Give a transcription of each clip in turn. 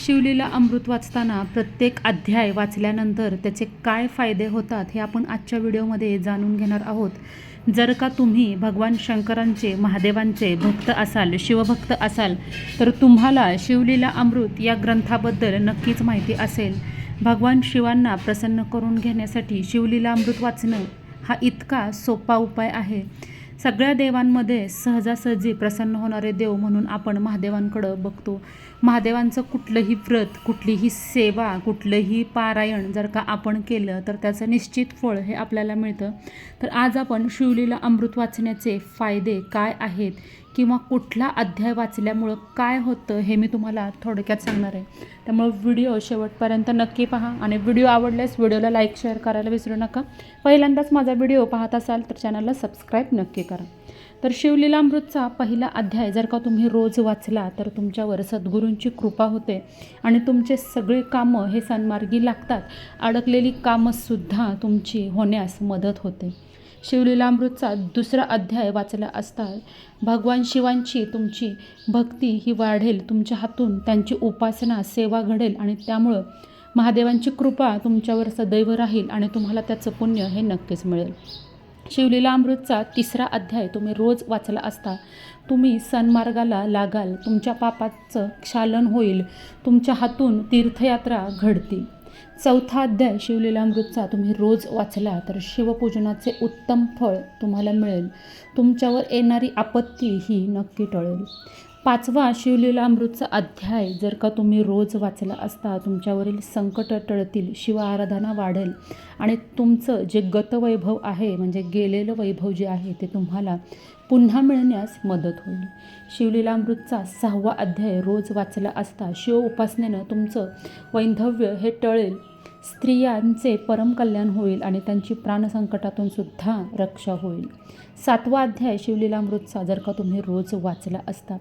शिवलीला अमृत वाचताना प्रत्येक अध्याय वाचल्यानंतर त्याचे काय फायदे होतात हे आपण आजच्या व्हिडिओमध्ये जाणून घेणार आहोत. जर का तुम्ही भगवान शंकरांचे महादेवांचे भक्त असाल शिवभक्त असाल तर तुम्हाला शिवलीला अमृत या ग्रंथाबद्दल नक्कीच माहिती असेल. भगवान शिवांना प्रसन्न करून घेण्यासाठी शिवलीला अमृत वाचणं हा इतका सोपा उपाय आहे. सगळ्या देवांमध्ये सहजासहजी प्रसन्न होणारे देव म्हणून आपण महादेवांकडं बघतो. महादेवांचं कुठलंही व्रत कुठलीही सेवा कुठलंही पारायण जर का आपण केलं तर त्याचं निश्चित फळ हे आपल्याला मिळतं. तर आज आपण शिवलीला अमृत वाचण्याचे फायदे काय आहेत किंवा कुठला अध्याय वाचल्यामुळं काय होतं हे मी तुम्हाला थोडक्यात सांगणार आहे. त्यामुळं व्हिडिओ शेवटपर्यंत नक्की पहा आणि व्हिडिओ आवडल्यास व्हिडिओला लाईक शेअर करायला विसरू नका. पहिल्यांदाच माझा व्हिडिओ पाहत असाल तर चॅनलला सबस्क्राईब नक्की करा. तर शिवलीलामृतचा पहिला अध्याय जर का तुम्ही रोज वाचला तर तुमच्यावर सद्गुरूंची कृपा होते आणि तुमचे सगळे कामं हे सन्मार्गी लागतात. अडकलेली कामंसुद्धा तुमची होण्यास मदत होते. शिवलीलामृतचा दुसरा अध्याय वाचला असता भगवान शिवांची तुमची भक्ती ही वाढेल तुमच्या हातून त्यांची उपासना सेवा घडेल आणि त्यामुळं महादेवांची कृपा तुमच्यावर सदैव राहील आणि तुम्हाला त्याचं पुण्य हे नक्कीच मिळेल. शिवलीला अमृतचा तिसरा अध्याय तुम्ही रोज वाचला असता तुम्ही सन्मार्गाला लागाल तुमच्या पापाचं क्षालन होईल तुमच्या हातून तीर्थयात्रा घडतील. चौथा अध्याय शिवलीलामृतचा तुम्ही रोज वाचला तर शिवपूजनाचे उत्तम फळ तुम्हाला मिळेल. तुमच्यावर येणारी आपत्ती ही नक्की टळेल. पाचवा शिवलीलामृतचा अध्याय. जर का तुम्ही रोज वाचला असता तुमच्यावरील संकट टळतील शिव आराधना वाढेल. आणि तुमचं जे गतवैभव आहे म्हणजे गेलेलं वैभव जे आहे ते तुम्हाला पुन्हा मिळण्यास मदत होईल. शिवलीलामृतचा सहावा अध्याय. रोज वाचला असता शिव उपासनेनं तुमचं वैंधव्य हे टळेल. स्त्रियांचे परमकल्याण होईल आणि त्यांची प्राणसंकटातून सुद्धा रक्षा होईल. सातवा अध्याय शिवलीलामृतचा जर का तुम्ही रोज वाचला असता?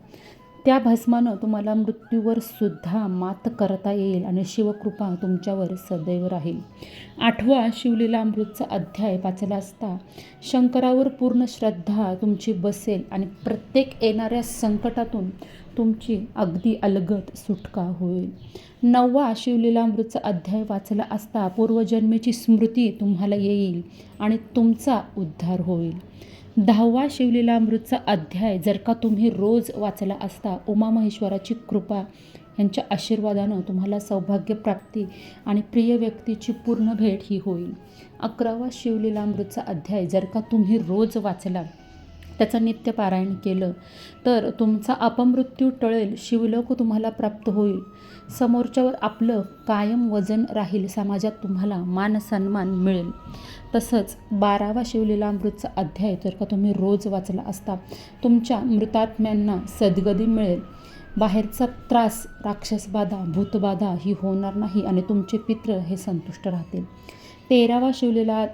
त्या भस्मानं तुम्हाला मृत्यूवर सुद्धा मात करता येईल आणि शिवकृपा तुमच्यावर सदैव राहील. आठवा शिवलीला अमृतचा अध्याय वाचला असता शंकरावर पूर्ण श्रद्धा तुमची बसेल आणि प्रत्येक येणाऱ्या संकटातून तुमची अगदी अलगद सुटका होईल. नववा शिवलीलामृतचा अध्याय वाचला असता पूर्वजन्मेची स्मृती तुम्हाला येईल आणि तुमचा उद्धार होईल. दहावा शिवलीलामृतचा अध्याय. जर का तुम्ही रोज वाचला असता उमा महेश्वराची कृपा यांच्या आशीर्वादानं तुम्हाला सौभाग्यप्राप्ती आणि प्रिय व्यक्तीची पूर्ण भेट ही होईल. अकरावा शिवलीलामृतचा अध्याय. जर का तुम्ही रोज वाचला त्याचं नित्य पारायण केलं. तर तुमचा अपमृत्यू टळेल शिवलोक तुम्हाला प्राप्त होईल. समोरच्यावर आपलं कायम वजन राहील समाजात तुम्हाला मान सन्मान मिळेल. तसंच बारावा शिवलीलामृतचा अध्याय जर का तुम्ही रोज वाचला असता तुमच्या मृतात्म्यांना सद्गती मिळेल. बाहेरचा त्रास राक्षसबाधा भूतबाधा ही होणार नाही आणि तुमचे पित्र हे संतुष्ट राहतील. तेरावा शिवलीला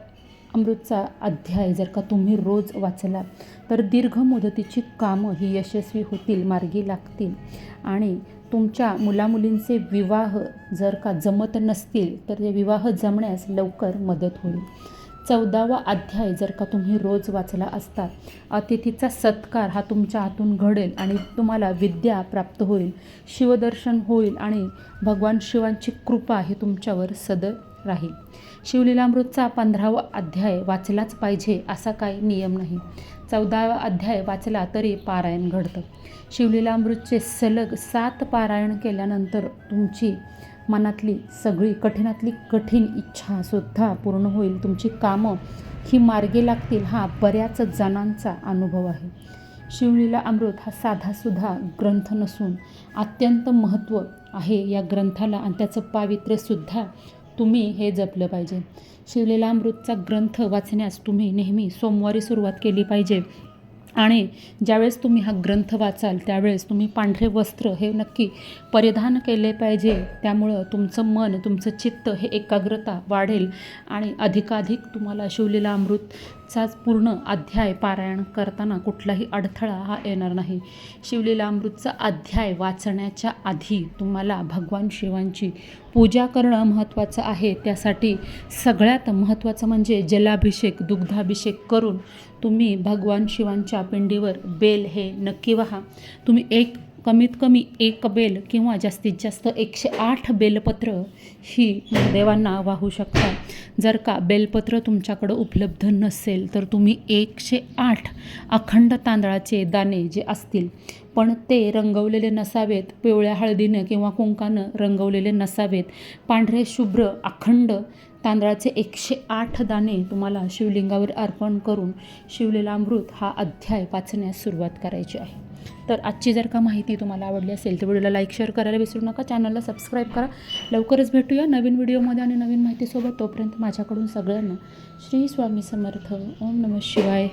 अमृतचा अध्याय जर का तुम्ही रोज वाचला तर दीर्घ मुदतीची कामं ही यशस्वी होतील मार्गी लागतील. आणि तुमच्या मुलामुलींचे विवाह जर का जमत नसतील तर ते विवाह जमण्यास लवकर मदत होईल. चौदावा अध्याय जर का तुम्ही रोज वाचला असता अतिथीचा सत्कार हा तुमच्या हातून घडेल आणि तुम्हाला विद्या प्राप्त होईल शिवदर्शन होईल आणि भगवान शिवांची कृपा ही तुमच्यावर सदैव राहील. शिवलीलामृतचा पंधरावा अध्याय वाचलाच पाहिजे असा काही नियम नाही. चौदावा अध्याय वाचला तरी पारायण घडतं. शिवलीलामृतचे सलग सात पारायण केल्यानंतर तुमची मनातली सगळी कठीणातली कठीण इच्छासुद्धा पूर्ण होईल. तुमची कामं ही मार्गे लागतील हा बऱ्याच जणांचा अनुभव आहे. शिवलीला अमृत हा साधासुद्धा ग्रंथ नसून अत्यंत महत्त्व आहे या ग्रंथाला आणि त्याचं पावित्र्यसुद्धा तुम्ही हे जपलं पाहिजे. शिवलेला अमृतचा ग्रंथ वाचण्यास तुम्ही नेहमी सोमवारी सुरुवात केली पाहिजे. आणि ज्यावेळेस तुम्ही हा ग्रंथ वाचाल त्यावेळेस तुम्ही पांढरे वस्त्र हे नक्की परिधान केले पाहिजे. त्यामुळं तुमचं मन तुमचं चित्त हे एकाग्रता वाढेल आणि अधिकाधिक तुम्हाला शिवलीला अमृतचाच पूर्ण अध्याय पारायण करताना कुठलाही अडथळा हा येणार नाही. शिवलीला अमृतचा अध्याय वाचण्याच्या आधी तुम्हाला भगवान शिवांची पूजा करणं महत्त्वाचं आहे. त्यासाठी सगळ्यात महत्त्वाचं म्हणजे जलाभिषेक दुग्धाभिषेक करून तुम्ही भगवान शिवांच्या पिंडीवर बेल हे नक्की वहा. तुम्ही एक कमीत कमी एक बेल किंवा जास्तीत जास्त एकशे आठ बेलपत्र ही देवांना वाहू शकता. जर का बेलपत्र तुमच्याकडं उपलब्ध नसेल तर तुम्ही एकशे आठ अखंड तांदळाचे दाणे जे असतील पण ते रंगवलेले नसावेत पिवळ्या हळदीनं किंवा कुंकानं रंगवलेले नसावेत पांढरे शुभ्र अखंड तांदळाचे एकशे आठ दाणे तुम्हाला शिवलिंगावर अर्पण करून शिवलेला अमृत हा अध्याय वाचण्यास सुरुवात करायची आहे. तर आजची जर का माहिती तुम्हाला आवडली असेल तर व्हिडिओला लाईक शेअर करायला विसरू नका. चॅनलला सबस्क्राईब करा. लवकरच भेटूया नवीन व्हिडिओमध्ये आणि नवीन माहितीसोबत. तोपर्यंत माझ्याकडून सगळ्यांना श्री स्वामी समर्थ. ओम नमः शिवाय.